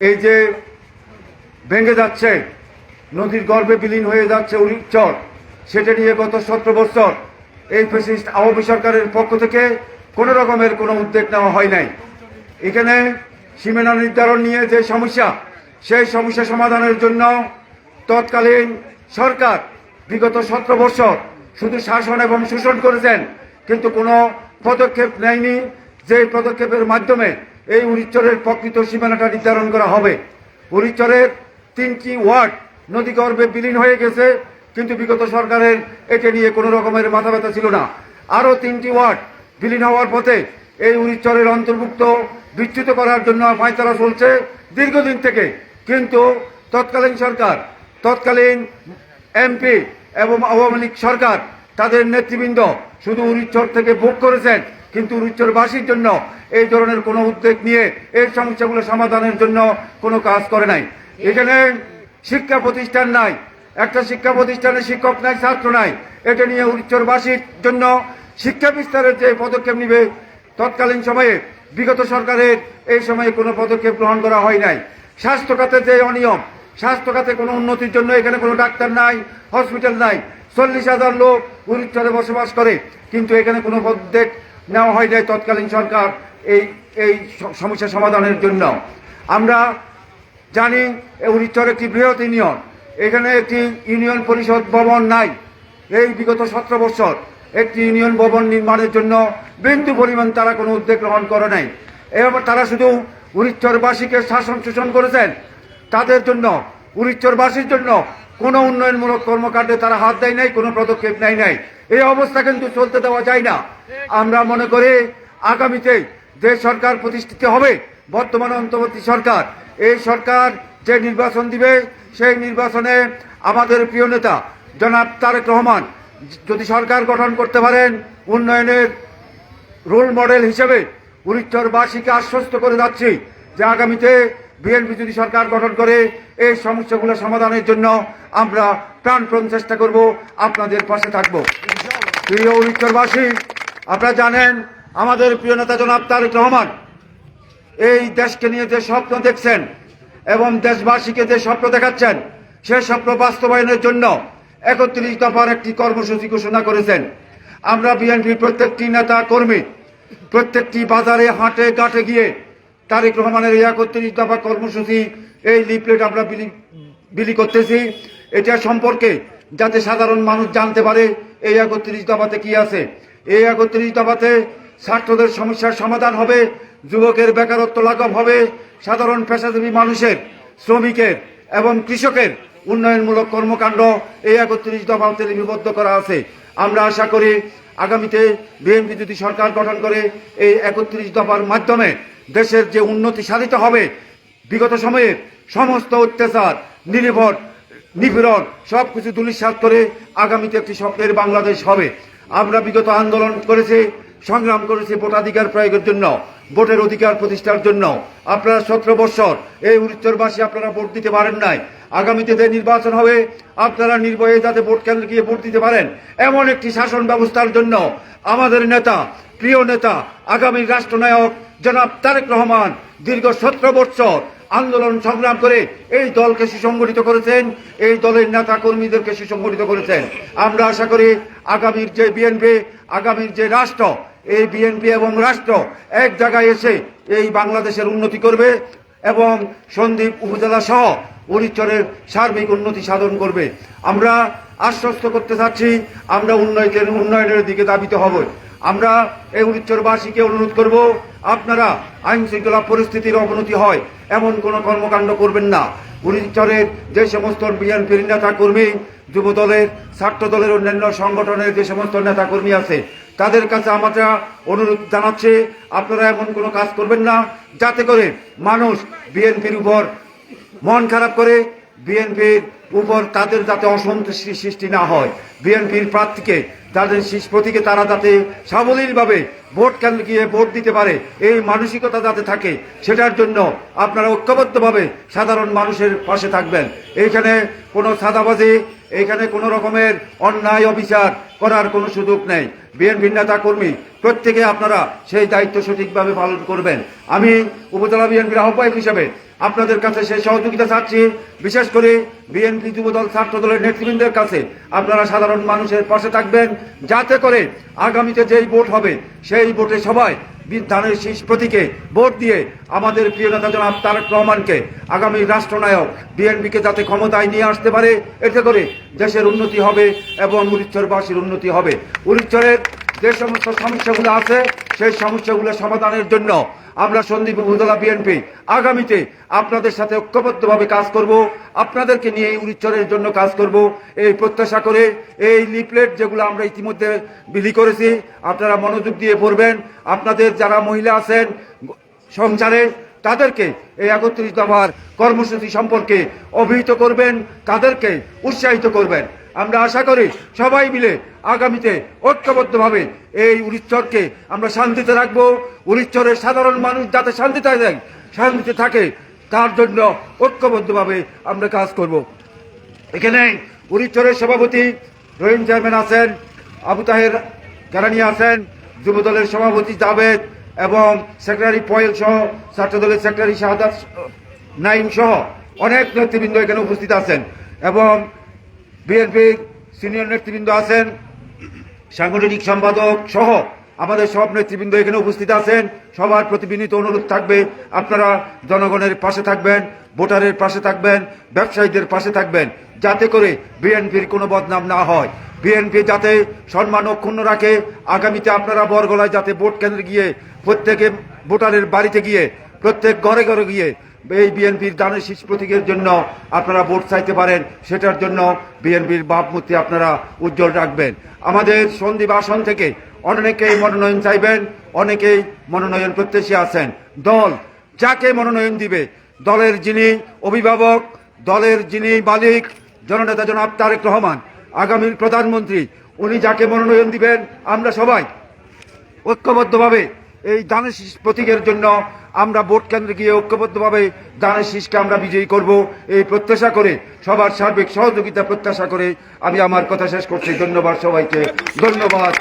এই যে ভেঙে যাচ্ছে, নদীর গর্ভে বিলীন হয়ে যাচ্ছে উড়িচর সেটা নিয়ে গত সতেরো বছর এই ফেসিস্ট আওয়ামী সরকারের পক্ষ থেকে কোনো রকমের কোনো উদ্যোগ নেওয়া হয় নাই। এখানে সীমানা নির্ধারণ নিয়ে যে সমস্যা, সেই সমস্যা সমাধানের জন্য তৎকালীন সরকার বিগত সতেরো বছর শুধু শাসন এবং শোষণ করেছেন, কিন্তু কোনো পদক্ষেপ নেয়নি। যে পদক্ষেপের মাধ্যমে এই উড়িচরের প্রকৃত সীমানাটা নির্ধারণ করা হবে। উড়িচরের তিনটি ওয়ার্ড নদীগর্ভে বিলীন হয়ে গেছে, কিন্তু বিগত সরকারের এটা নিয়ে কোনো রকমের মাথা ব্যথা ছিল না। আরও তিনটি ওয়ার্ড বিলীন হওয়ার পথে এই উড়িচরের অন্তর্ভুক্ত বিচ্যুত করার জন্য পায়তারা চলছে দীর্ঘদিন থেকে। কিন্তু তৎকালীন সরকার, তৎকালীন এমপি এবং আওয়ামী লীগ সরকার, তাদের নেতৃবৃন্দ শুধু উড়িচ্ছর থেকে ভোগ করেছেন। কিন্তু উড়িচ্ছরবাসীর জন্য এই ধরনের কোনো উদ্যোগ নিয়ে এই সমস্যাগুলো সমাধানের জন্য কোনো কাজ করে নাই। এখানে শিক্ষা প্রতিষ্ঠান নাই, একটা শিক্ষা প্রতিষ্ঠানে শিক্ষক নাই, ছাত্র নাই। এটা নিয়ে উড়িচ্ছরবাসীর জন্য শিক্ষা বিস্তারের যে পদক্ষেপ নিবে, তৎকালীন সময়ে বিগত সরকারের এই সময়ে কোনো পদক্ষেপ গ্রহণ করা হয় নাই। স্বাস্থ্য খাতে যে অনিয়ম স্বাস্থ্য খাতে কোনো উন্নতির জন্য এখানে কোনো ডাক্তার নাই, হসপিটাল নাই। চল্লিশ হাজার লোক উড়িষ্যাতে বসবাস করে, কিন্তু এখানে কোনো উদ্যোগ নেওয়া হয় নাই তৎকালীন সরকার এই এই সমস্যা সমাধানের জন্য। আমরা জানি উড়িষ্যার একটি বৃহৎ ইউনিয়ন। এখানে একটি ইউনিয়ন পরিষদ ভবন নাই। এই বিগত সতেরো বছর একটি ইউনিয়ন ভবন নির্মাণের জন্য বিন্দু পরিমাণ তারা কোনো উদ্যোগ গ্রহণ করে নাই। এবার তারা শুধু উড়িষ্যরবাসীকে শাসন শোষণ করেছেন। তাদের জন্য উড়িষ্যরবাসীর জন্য কোনো উন্নয়নমূলক কর্মকাণ্ডে তারা হাত দেয় নাই, কোনো পদক্ষেপ নেয় নাই। এই অবস্থা কিন্তু চলতে দেওয়া যায় না। আমরা মনে করি, আগামীতে যে সরকার প্রতিষ্ঠিত হবে, বর্তমান অন্তর্বর্তী সরকার, এই সরকার যে নির্বাচন দিবে, সেই নির্বাচনে আমাদের প্রিয় নেতা জনাব তারেক রহমান, যদি সরকার গঠন করতে পারেন, উন্নয়নের রোল মডেল হিসেবে উড়িষ্যরবাসীকে আশ্বস্ত করে যাচ্ছি যে আগামীতে বিএনপি যদি সরকার গঠন করে, এই সমস্যাগুলো সমাধানের জন্য আমরা প্রাণপ্রণ চেষ্টা করব। আপনাদের পাশে থাকব। প্রিয় উড়িষ্যরবাসী আপনারা জানেন, আমাদের প্রিয় নেতা জনাব তারেক রহমান এই দেশকে নিয়ে যে স্বপ্ন দেখছেন এবং দেশবাসীকে যে স্বপ্ন দেখাচ্ছেন, সে স্বপ্ন বাস্তবায়নের জন্য একত্রিশ দফার একটি কর্মসূচি ঘোষণা করেছেন। আমরা বিএনপির প্রত্যেকটি নেতা কর্মী প্রত্যেকটি বাজারে হাটে ঘাটে গিয়ে তারেক রহমানের এই একত্রিশ দফা কর্মসূচি, এই লিফলেট আমরা বিলি বিলি করতেছি। এটা সম্পর্কে যাতে সাধারণ মানুষ জানতে পারে, এই একত্রিশ দফাতে কি আছে। এই একত্রিশ দফাতে ছাত্রদের সমস্যার সমাধান হবে, যুবকের বেকারত্ব লাঘব হবে, সাধারণ পেশাজীবী মানুষের, শ্রমিকের এবং কৃষকের উন্নয়নমূলক কর্মকাণ্ড এই একত্রিশ দফাতে লিপিবদ্ধ করা আছে। আমরা আশা করি আগামীতে বিএনপি যদি সরকার গঠন করে, এই একত্রিশ দফার মাধ্যমে দেশের যে উন্নতি সাধিত হবে, বিগত সময়ে সমস্ত অত্যাচার, নির্ভর, নিপীড়ন সব কিছু দুলিশাত করে আগামীতে একটি স্বপ্নের বাংলাদেশ হবে। আমরা বিগত আন্দোলন করেছি, সংগ্রাম করেছি ভোটাধিকার প্রয়োগের জন্য, ভোটের অধিকার প্রতিষ্ঠার জন্য। আপনারা সতেরো বৎসর এই উত্তরবাসী আপনারা ভোট দিতে পারেন নাই। আগামীতে যে নির্বাচন হবে, আপনারা নির্ভয়ে যাতে ভোট কেন্দ্রে গিয়ে ভোট দিতে পারেন। এমন একটি শাসন ব্যবস্থার জন্য আমাদের নেতা, প্রিয় নেতা, আগামী রাষ্ট্রনায়ক জনাব তারেক রহমান দীর্ঘ সতেরো বৎসর আন্দোলন সংগ্রাম করে এই দলকে সুসংগঠিত করেছেন, এই দলের নেতা কর্মীদেরকে সুসংগঠিত করেছেন। আমরা আশা করি আগামীর যে বিএনপি আগামীর যে রাষ্ট্র, এই বিএনপি এবং রাষ্ট্র এক জায়গায় এসে এই বাংলাদেশের উন্নতি করবে। এবং সন্দ্বীপ উপজেলা সহ উড়িচ্চরের সার্বিক উন্নতি সাধন করবে। আমরা আশ্বস্ত করতে চাচ্ছি, আমরা উন্নয়নের উন্নয়নের দিকে দাবিত হব। আমরা এই উড়িচ্চরবাসীকে অনুরোধ করব, আপনারা আইন শৃঙ্খলা পরিস্থিতির অবনতি হয়, এমন কোনো কর্মকাণ্ড করবেন না। উড়িচ্চরের যে সমস্ত বিএনপির নেতা কর্মী যুব দলের ছাত্র দলের অন্যান্য সংগঠনের যে সমস্ত নেতাকর্মী আছে তাদের কাছে আমরা অনুরোধ জানাচ্ছে, আপনারা এমন কোনো কাজ করবেন না, যাতে করে মানুষ বিএনপির উপর মন খারাপ করে বিএনপির উপর তাদের যাতে অসন্তুষ্টি সৃষ্টি না হয়, বিএনপির প্রার্থীকে, তাদের প্রতীকে তারা যাতে সাবলীলভাবে ভোট কেন্দ্রে গিয়ে ভোট দিতে পারে, এই মানসিকতা যাতে থাকে, সেটার জন্য আপনারা ঐক্যবদ্ধভাবে সাধারণ মানুষের পাশে থাকবেন। এইখানে কোনো সাদাবাজি, এইখানে কোনো রকমের অন্যায় অবিচার করার কোনো সুযোগ নেই। বিএনপির নেতা কর্মী প্রত্যেকে আপনারা সেই দায়িত্ব সঠিকভাবে পালন করবেন। আমি উপজেলা বিএনপির আহ্বায়ক হিসেবে আপনাদের কাছে সেই সহযোগিতা চাচ্ছি। বিশেষ করে বিএনপি যুবদল ছাত্র দলের নেতৃবৃন্দের কাছে। আপনারা সাধারণ মানুষের পাশে থাকবেন। যাতে করে আগামীতে যেই ভোট হবে, সেই ভোটে সবাই ধানের শীষ প্রতীকে ভোট দিয়ে আমাদের প্রিয় নেতা জনাব তারেক রহমানকে আগামী রাষ্ট্রনায়ক বিএনপিকে যাতে ক্ষমতায় নিয়ে আসতে পারে, এতে করে দেশের উন্নতি হবে এবং উড়িচ্ছরবাসীর উন্নতি হবে। উড়িচ্ছরের যে সমস্ত সমস্যাগুলো আছে সেই সমস্যাগুলো সমাধানের জন্য আমরা সন্দীপ উপজেলা বিএনপি আগামীতে আপনাদের সাথে ঐক্যবদ্ধভাবে কাজ করব, আপনাদেরকে নিয়ে এই জন্য কাজ করব, এই প্রত্যাশা করে এই লিফলেট যেগুলো আমরা ইতিমধ্যে বিলি করেছি, আপনারা মনোযোগ দিয়ে পড়বেন। আপনাদের যারা মহিলা আছেন, সংসারে, তাদেরকে এই একত্রিশ দফার কর্মসূচি সম্পর্কে অভিহিত করবেন, তাদেরকে উৎসাহিত করবেন। আমরা আশা করি সবাই মিলে আগামীতে ঐক্যবদ্ধভাবে এই উড়িচ্ছরকে আমরা শান্তিতে রাখব। উড়িচ্ছরের সাধারণ মানুষ যাতে শান্তিতে থাকে শান্তিতে থাকে, তার জন্য ঐক্যবদ্ধভাবে আমরা কাজ করব। এখানে উড়িচ্ছরের সভাপতি রহিম চেয়ারম্যান আছেন, আবু তাহের কেরানি আছেন, যুবদলের সভাপতি জাভেদ এবং সেক্রেটারি পয়েল সহ, ছাত্রদলের সেক্রেটারি শাহাদাত নাইম সহ অনেক নেতৃবৃন্দ এখানে উপস্থিত আছেন এবং বিএনপির সিনিয়র নেতৃবৃন্দ আছেন, সাংগঠনিক সম্পাদক সহ আমাদের সব নেতৃবৃন্দ এখানে উপস্থিত আছেন। সবার প্রতি বিনীত অনুরোধ থাকবে, আপনারা জনগণের পাশে থাকবেন, ভোটারের পাশে থাকবেন, ব্যবসায়ীদের পাশে থাকবেন, যাতে করে বিএনপির কোনো বদনাম না হয়। বিএনপি যাতে সম্মান অক্ষুণ্ণ রাখে, আগামীতে আপনারা বরগলায় যাতে ভোট কেন্দ্রে গিয়ে প্রত্যেকে ভোটারের বাড়িতে গিয়ে, প্রত্যেক ঘরে ঘরে গিয়ে এই বিএনপির দানের শীষ প্রতীকের জন্য আপনারা ভোট চাইতে পারেন, সেটার জন্য বিএনপির ভাবমূর্তি আপনারা উজ্জ্বল রাখবেন। আমাদের সন্দীপ আসন থেকে অনেকেই মনোনয়ন চাইবেন, অনেকেই মনোনয়ন প্রত্যাশী আছেন। দল যাকে মনোনয়ন দিবে, দলের যিনি অভিভাবক, দলের যিনি মালিক, জননেতা জনাব তারেক রহমান, আগামীর প্রধানমন্ত্রী, উনি যাকে মনোনয়ন দিবেন, আমরা সবাই ঐক্যবদ্ধভাবে এই দানের প্রতীকের জন্য আমরা ভোট কেন্দ্রে গিয়ে ঐক্যবদ্ধভাবে দানের শীষকে আমরা বিজয়ী করব, এই প্রত্যাশা করে, সবার সার্বিক সহযোগিতা প্রত্যাশা করে আমি আমার কথা শেষ করছি। ধন্যবাদ সবাইকে। ধন্যবাদ